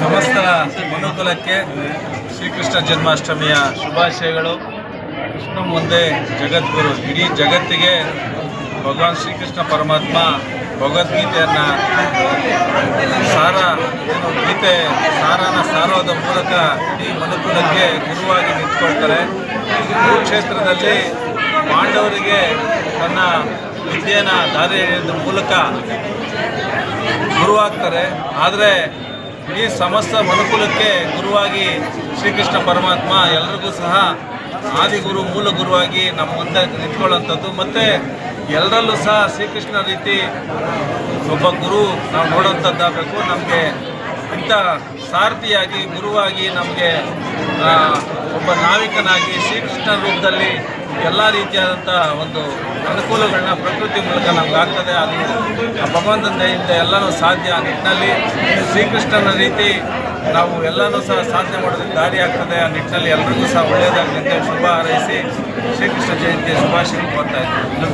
ಸಮಸ್ತ ಮನುಕುಲಕ್ಕೆ ಶ್ರೀಕೃಷ್ಣ ಜನ್ಮಾಷ್ಟಮಿಯ ಶುಭಾಶಯಗಳು. ಕೃಷ್ಣ ಮುಂದೆ ಜಗದ್ಗುರು, ಇಡೀ ಜಗತ್ತಿಗೆ ಭಗವಾನ್ ಶ್ರೀಕೃಷ್ಣ ಪರಮಾತ್ಮ ಭಗವದ್ಗೀತೆಯನ್ನ ಸಾರ, ಏನು ಗೀತೆ ಸಾರನ ಸಾರೋದ ಮೂಲಕ ಇಡೀ ಮನುಕುಲಕ್ಕೆ ಗುರುವಾಗಿ ನಿಂತ್ಕೊಳ್ತಾರೆ. ಕುರುಕ್ಷೇತ್ರದಲ್ಲಿ ಪಾಂಡವರಿಗೆ ತನ್ನ ವಿದ್ಯೆಯನ್ನು ದಾರಿ ಎಳೆಯೋದ್ರ ಮೂಲಕ ಗುರುವಾಗ್ತಾರೆ. ಆದರೆ ಈ ಸಮಸ್ತ ಮನುಕುಲಕ್ಕೆ ಗುರುವಾಗಿ ಶ್ರೀಕೃಷ್ಣ ಪರಮಾತ್ಮ ಎಲ್ಲರಿಗೂ ಸಹ ಆದಿಗುರು ಮೂಲ ಗುರುವಾಗಿ ನಮ್ಮ ಮುಂದೆ ನಿಂತ್ಕೊಳ್ಳುವಂಥದ್ದು. ಮತ್ತು ಎಲ್ಲರಲ್ಲೂ ಸಹ ಶ್ರೀಕೃಷ್ಣ ರೀತಿ ಒಬ್ಬ ಗುರು ನಾವು ನೋಡೋಂಥದ್ದಾಗಬೇಕು ನಮಗೆ ಇಂಥ ಸಾರಥಿಯಾಗಿ ಗುರುವಾಗಿ ನಮಗೆ ಒಬ್ಬ ನಾವಿಕನಾಗಿ ಶ್ರೀಕೃಷ್ಣ ರೂಪದಲ್ಲಿ ಎಲ್ಲ ರೀತಿಯಾದಂಥ ಒಂದು ಅನುಕೂಲಗಳನ್ನ ಪ್ರಕೃತಿ ಮೂಲಕ ನಮ್ಗೆ ಆಗ್ತದೆ ಅದು ಆ ಭಗವಂತನ ದಯಿಂದ ಎಲ್ಲನೂ ಸಾಧ್ಯ ಆ ನಿಟ್ಟಿನಲ್ಲಿ. ಶ್ರೀಕೃಷ್ಣನ ರೀತಿ ನಾವು ಎಲ್ಲನೂ ಸಹ ಸಾಧನೆ ಮಾಡೋದಕ್ಕೆ ದಾರಿ ಆಗ್ತದೆ. ಆ ನಿಟ್ಟಿನಲ್ಲಿ ಎಲ್ಲರಿಗೂ ಸಹ ಒಳ್ಳೆಯದಾಗಲಿ ಅಂತ ಶುಭ ಹಾರೈಸಿ ಶ್ರೀಕೃಷ್ಣ ಜಯಂತಿಯ ಶುಭಾಶಯ ಕೋರ್ತಾ ಇದ್ದೀನಿ.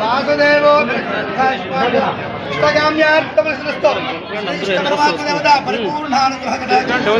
వాసుదేవో ఇష్టగామ్యార్థమస్తు ఇష్టకర్మాత్మదేవత పరిపూర్ణానుగ్రహ